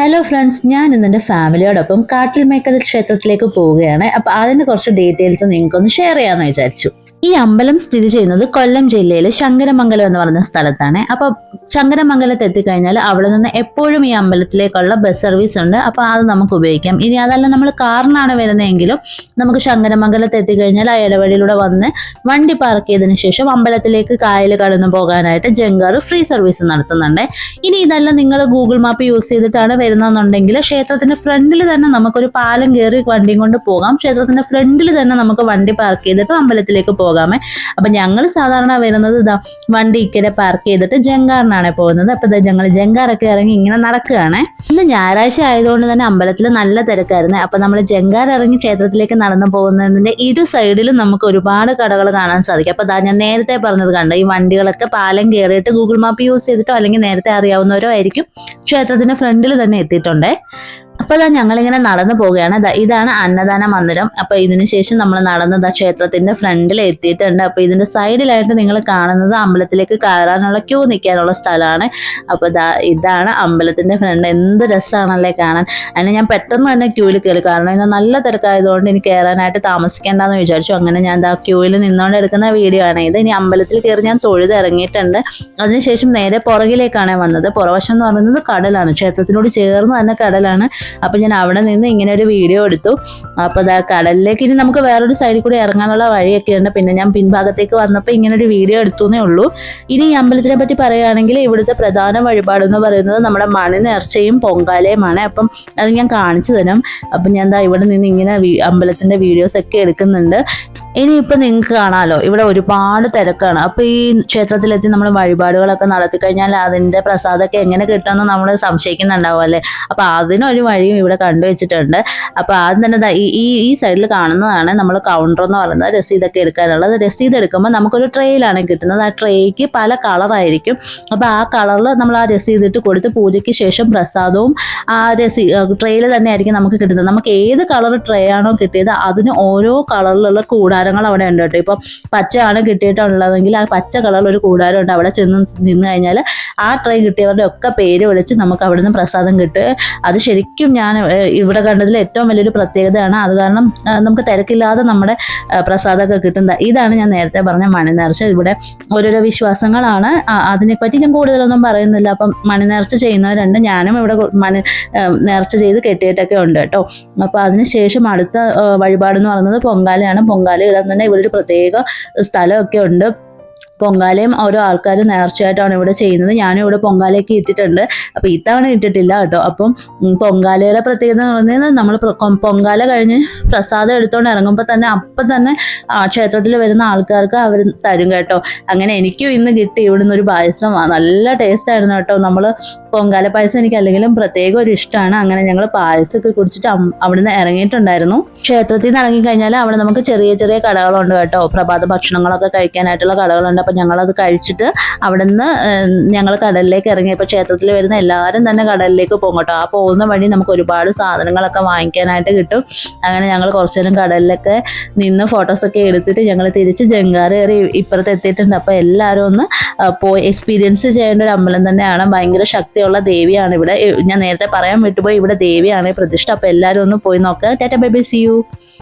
Hello friends ഞാൻ ഇന്ന് എന്റെ ഫാമിലിയോടൊപ്പം കാട്ടിൽ മേക്കതിൽ ക്ഷേത്രത്തിലേക്ക് പോവുകയാണ്. അപ്പോൾ അതിന്റെ കുറച്ച് ഡീറ്റെയിൽസ് നിങ്ങൾക്കൊന്ന് ഷെയർ ചെയ്യാമെന്ന് വിചാരിച്ചു. ഈ അമ്പലം സ്ഥിതി ചെയ്യുന്നത് കൊല്ലം ജില്ലയിലെ ശങ്കരമംഗലം എന്ന് പറയുന്ന സ്ഥലത്താണ്. അപ്പൊ ശങ്കരമംഗലത്ത് എത്തിക്കഴിഞ്ഞാൽ അവിടെ നിന്ന് എപ്പോഴും ഈ അമ്പലത്തിലേക്കുള്ള ബസ് സർവീസ് ഉണ്ട്. അപ്പൊ അത് നമുക്ക് ഉപയോഗിക്കാം. ഇനി അതല്ല നമ്മൾ കാറിനാണ് വരുന്നതെങ്കിലും നമുക്ക് ശങ്കരമംഗലത്ത് എത്തിക്കഴിഞ്ഞാൽ ആ ഇടവഴിയിലൂടെ വന്ന് വണ്ടി പാർക്ക് ചെയ്തതിനു ശേഷം അമ്പലത്തിലേക്ക് കായൽ കടന്നു പോകാനായിട്ട് ജങ്കാർ ഫ്രീ സർവീസ് നടത്തുന്നുണ്ട്. ഇനി ഇതെല്ലാം നിങ്ങൾ ഗൂഗിൾ മാപ്പ് യൂസ് ചെയ്തിട്ടാണ് വരുന്നതെന്നുണ്ടെങ്കിൽ ക്ഷേത്രത്തിന്റെ ഫ്രണ്ടിൽ തന്നെ നമുക്കൊരു പാലം കയറി വണ്ടിയും കൊണ്ട് പോകാം. ക്ഷേത്രത്തിന്റെ ഫ്രണ്ടിൽ തന്നെ നമുക്ക് വണ്ടി പാർക്ക് ചെയ്തിട്ട് അമ്പലത്തിലേക്ക് പോകാമേ. അപ്പൊ ഞങ്ങൾ സാധാരണ വരുന്നത് ഇതാ വണ്ടി ഇക്കരെ പാർക്ക് ചെയ്തിട്ട് ജങ്കാറിനാണ് പോകുന്നത്. അപ്പൊ ഞങ്ങൾ ജങ്കാറൊക്കെ ഇറങ്ങി ഇങ്ങനെ നടക്കുകയാണ്. ഇന്ന് ഞായറാഴ്ച ആയതുകൊണ്ട് തന്നെ അമ്പലത്തിൽ നല്ല തിരക്കായിരുന്നു. അപ്പൊ നമ്മൾ ജങ്കാർ ഇറങ്ങി ക്ഷേത്രത്തിലേക്ക് നടന്നു പോകുന്നതിന്റെ ഇരു സൈഡിലും നമുക്ക് ഒരുപാട് കടകൾ കാണാൻ സാധിക്കും. അപ്പൊ ദാ ഞാൻ നേരത്തെ പറഞ്ഞത് കണ്ട ഈ വണ്ടികളൊക്കെ പാലം കയറിയിട്ട് ഗൂഗിൾ മാപ്പ് യൂസ് ചെയ്തിട്ടോ അല്ലെങ്കിൽ നേരത്തെ അറിയാവുന്നവരോ ആയിരിക്കും ക്ഷേത്രത്തിന്റെ ഫ്രണ്ടിൽ തന്നെ എത്തിയിട്ടുണ്ടേ. അപ്പൊ ഇതാ ഞങ്ങളിങ്ങനെ നടന്നു പോവുകയാണ്. ഇതാണ് അന്നദാന മന്ദിരം. അപ്പൊ ഇതിനുശേഷം നമ്മൾ നടന്നത് ആ ക്ഷേത്രത്തിന്റെ ഫ്രണ്ടിൽ എത്തിയിട്ടുണ്ട്. അപ്പൊ ഇതിന്റെ സൈഡിലായിട്ട് നിങ്ങൾ കാണുന്നത് അമ്പലത്തിലേക്ക് കയറാനുള്ള ക്യൂ നിൽക്കാനുള്ള സ്ഥലമാണ്. അപ്പൊ ഇതാണ് അമ്പലത്തിന്റെ ഫ്രണ്ട്. എന്ത് രസമാണല്ലേ കാണാൻ. അതിന് ഞാൻ പെട്ടെന്ന് തന്നെ ക്യൂവിൽ കയറി. കാരണം ഇന്ന് നല്ല തിരക്കായതുകൊണ്ട് എനിക്ക് കയറാനായിട്ട് താമസിക്കേണ്ടെന്ന് വിചാരിച്ചു. അങ്ങനെ ഞാൻ ദാ ക്യൂവിൽ നിന്നുകൊണ്ട് എടുക്കുന്ന വീഡിയോ ആണ് ഇത്. ഇനി അമ്പലത്തിൽ കയറി ഞാൻ തൊഴുത് ഇറങ്ങിയിട്ടുണ്ട്. അതിനുശേഷം നേരെ പുറകിലേക്കാണ് വന്നത്. പുറവശം എന്ന് പറയുന്നത് കടലാണ്. ക്ഷേത്രത്തിനോട് ചേർന്ന് തന്നെ കടലാണ്. അപ്പം ഞാൻ അവിടെ നിന്ന് ഇങ്ങനെ ഒരു വീഡിയോ എടുത്തു. അപ്പോൾ അതാ കടലിലേക്ക് ഇനി നമുക്ക് വേറൊരു സൈഡിൽ കൂടി ഇറങ്ങാനുള്ള വഴിയൊക്കെ ഉണ്ട്. പിന്നെ ഞാൻ പിൻഭാഗത്തേക്ക് വന്നപ്പോൾ ഇങ്ങനെ ഒരു വീഡിയോ എടുത്തു എന്നേ ഉള്ളൂ. ഇനി ഈ അമ്പലത്തിനെ പറ്റി പറയുകയാണെങ്കിൽ ഇവിടുത്തെ പ്രധാന വഴിപാടെന്ന് പറയുന്നത് നമ്മുടെ മണി നേർച്ചയും പൊങ്കാലയുമാണ്. അപ്പം അത് ഞാൻ കാണിച്ചു തരാം. അപ്പം ഞാൻ എന്താ ഇവിടെ നിന്ന് ഇങ്ങനെ അമ്പലത്തിന്റെ വീഡിയോസ് ഒക്കെ എടുക്കുന്നുണ്ട്. ഇനിയിപ്പോൾ നിങ്ങൾക്ക് കാണാമല്ലോ ഇവിടെ ഒരുപാട് തിരക്കാണ്. അപ്പോൾ ഈ ക്ഷേത്രത്തിലെത്തി നമ്മൾ വഴിപാടുകളൊക്കെ നടത്തി കഴിഞ്ഞാൽ അതിന്റെ പ്രസാദമൊക്കെ എങ്ങനെ കിട്ടുമെന്ന് നമ്മൾ സംശയിക്കുന്നുണ്ടാവും അല്ലേ? അപ്പോൾ അതിനൊരു വഴിയും ഇവിടെ കണ്ടുവച്ചിട്ടുണ്ട് അപ്പോൾ ആദ്യം തന്നെ ഈ ഈ സൈഡിൽ കാണുന്നതാണ് നമ്മൾ കൗണ്ടർ എന്ന് പറയുന്നത്. രസീതൊക്കെ എടുക്കാനുള്ളത്. രസീത് എടുക്കുമ്പോൾ നമുക്കൊരു ട്രേയിലാണ് കിട്ടുന്നത്. ആ ട്രേക്ക് പല കളറായിരിക്കും അപ്പോൾ ആ കളറിൽ നമ്മൾ ആ രസീത് ഇട്ട് കൊടുത്ത് പൂജയ്ക്ക് ശേഷം പ്രസാദവും ആ രസീ ട്രേയിൽ തന്നെ ആയിരിക്കും നമുക്ക് കിട്ടുന്നത്. നമുക്ക് ഏത് കളർ ട്രേ ആണോ കിട്ടിയത് അതിന് ഓരോ കളറിലുള്ള കൂടാരങ്ങൾ അവിടെ ഉണ്ട് കേട്ടോ. ഇപ്പം പച്ചയാണ് കിട്ടിയിട്ടുള്ളതെങ്കിൽ ആ പച്ച കളറിൽ ഒരു കൂടാരം ഉണ്ട്. അവിടെ ചെന്ന് നിന്ന് കഴിഞ്ഞാൽ ആ ട്രൈ കിട്ടിയവരുടെ ഒക്കെ പേര് വിളിച്ച് നമുക്ക് അവിടെ നിന്ന് പ്രസാദം കിട്ടുക അത് ശരിക്കും ഞാൻ ഇവിടെ കണ്ടതിൽ ഏറ്റവും വലിയൊരു പ്രത്യേകതയാണ്. അത് കാരണം നമുക്ക് തിരക്കില്ലാതെ നമ്മുടെ പ്രസാദമൊക്കെ കിട്ടുന്നത് ഇതാണ് ഞാൻ നേരത്തെ പറഞ്ഞ മണി നേർച്ച ഇവിടെ ഓരോരോ വിശ്വാസങ്ങളാണ്. അതിനെപ്പറ്റി ഞാൻ കൂടുതലൊന്നും പറയുന്നില്ല. അപ്പം മണി നേർച്ച ചെയ്യുന്നവരുണ്ട്. ഞാനും ഇവിടെ മണി നേർച്ച ചെയ്ത് കെട്ടിയിട്ടൊക്കെ ഉണ്ട് കേട്ടോ. അപ്പോൾ അതിനുശേഷം അടുത്ത വഴിപാട് വഴിപാടെന്ന് പറയുന്നത് പൊങ്കാലയാണ്. പൊങ്കാല ഇടാൻ തന്നെ ഇവിടെ ഒരു പ്രത്യേക സ്ഥലമൊക്കെ ഉണ്ട്. പൊങ്കാലയും ഓരോ ആൾക്കാർ നേർച്ചയായിട്ടാണ് ഇവിടെ ചെയ്യുന്നത്. ഞാനും ഇവിടെ പൊങ്കാലയൊക്കെ ഇട്ടിട്ടുണ്ട്. അപ്പോൾ ഇത്തവണ ഇട്ടിട്ടില്ല കേട്ടോ. അപ്പം പൊങ്കാലയുടെ പ്രത്യേകത എന്ന് പറഞ്ഞാൽ നമ്മൾ പൊങ്കാല കഴിഞ്ഞ് പ്രസാദം എടുത്തുകൊണ്ട് ഇറങ്ങുമ്പോൾ തന്നെ അപ്പം തന്നെ ക്ഷേത്രത്തിൽ വരുന്ന ആൾക്കാർക്ക് അവർ തരും കേട്ടോ. അങ്ങനെ എനിക്കും ഇന്ന് കിട്ടി. ഇവിടുന്ന് ഒരു പായസം നല്ല ടേസ്റ്റ് ആയിരുന്നു കേട്ടോ. നമ്മൾ പൊങ്കാല പായസം എനിക്ക് അല്ലെങ്കിലും പ്രത്യേക ഒരു ഇഷ്ടമാണ് അങ്ങനെ ഞങ്ങൾ പായസമൊക്കെ കുടിച്ചിട്ട് അവിടെ അവിടുന്ന് ഇറങ്ങിയിട്ടുണ്ടായിരുന്നു. ക്ഷേത്രത്തിൽ നിന്ന് ഇറങ്ങിക്കഴിഞ്ഞാൽ അവിടെ നമുക്ക് ചെറിയ ചെറിയ കടകളുണ്ട് കേട്ടോ. പ്രഭാത ഭക്ഷണങ്ങളൊക്കെ കഴിക്കാനായിട്ടുള്ള കടകളുണ്ട്. അപ്പം ഞങ്ങളത് കഴിച്ചിട്ട് അവിടുന്ന് ഞങ്ങൾ കടലിലേക്ക് ഇറങ്ങിയപ്പോൾ ക്ഷേത്രത്തിൽ വരുന്ന എല്ലാവരും തന്നെ കടലിലേക്ക് പോകും കേട്ടോ. ആ പോകുന്ന വഴി നമുക്ക് ഒരുപാട് സാധനങ്ങളൊക്കെ വാങ്ങിക്കാനായിട്ട് കിട്ടും. അങ്ങനെ ഞങ്ങൾ കുറച്ചു നേരം കടലിലൊക്കെ നിന്ന് ഫോട്ടോസൊക്കെ എടുത്തിട്ട് ഞങ്ങൾ തിരിച്ച് ജങ്കാറ് കയറി ഇപ്പുറത്ത് എത്തിയിട്ടുണ്ട്. അപ്പോൾ എല്ലാവരും ഒന്ന് പോയി എക്സ്പീരിയൻസ് ചെയ്യേണ്ട ഒരു അമ്പലം തന്നെയാണ്. ഭയങ്കര ശക്തിയുള്ള ദേവിയാണ് ഇവിടെ. ഞാൻ നേരത്തെ പറയാൻ വിട്ടുപോയി. ഇവിടെ ദേവിയാണ് പ്രതിഷ്ഠ. അപ്പോൾ എല്ലാവരും ഒന്ന് പോയി നോക്കുക tata bye bye see you.